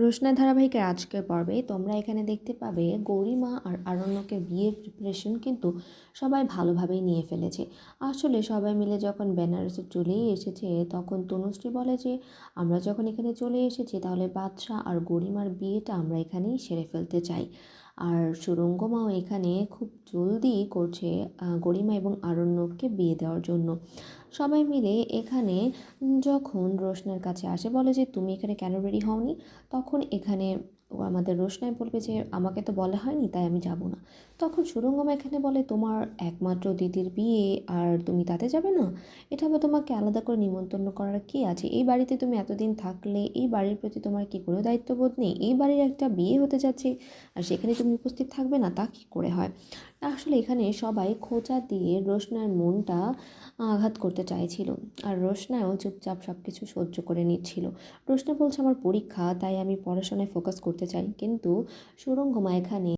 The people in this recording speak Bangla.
রোশনা ধারাবাহিকের আজকের পর্বে তোমরা এখানে দেখতে পাবে গৌরীমা আর আরণ্যকের বিয়ের প্রিপারেশন কিন্তু সবাই ভালোভাবেই নিয়ে ফেলেছে। আসলে সবাই মিলে যখন বেনারসে চলেই এসেছে, তখন তনুশ্রী বলে যে, আমরা যখন এখানে চলে এসেছি, তাহলে বাদশাহ আর গরিমার বিয়েটা আমরা এখানেই সেরে ফেলতে চাই। আর সুরঙ্গমাও এখানে খুব জলদি করছে গরিমা এবং আরণ্যককে বিয়ে দেওয়ার জন্য। সবাই মিলে এখানে যখন রোশনার কাছে আসে, বলে যে, তুমি এখানে কেন রেডি হওনি? তখন এখানে ও আমাদের রোশনাই বলবে যে, আমাকে তো বলা হয়নি, তাই আমি যাব না। তখন সুরঙ্গমা এখানে বলে, তোমার একমাত্র দিদির বিয়ে, আর তুমি তাতে যাবে না? এটা আবার তোমাকে আলাদা করে নিমন্ত্রণ করার কি আছে? এই বাড়িতে তুমি এতদিন থাকলে, এই বাড়ির প্রতি তোমার কি কোনো দায়িত্ববোধ নেই? এই বাড়ির একটা বিয়ে হতে যাচ্ছে, আর সেখানে তুমি উপস্থিত থাকবে না, তা কী করে হয়? আসলে এখানে সবাই খোঁচা দিয়ে রোশনার মনটা আঘাত করতে চাইছিল, আর রোশনাও চুপচাপ সব কিছু সহ্য করে নিচ্ছিল। রোশনা বলছে, আমার পরীক্ষা, তাই আমি পড়াশোনায় ফোকাস করতে চাই। কিন্তু সুরঙ্গমা এখানে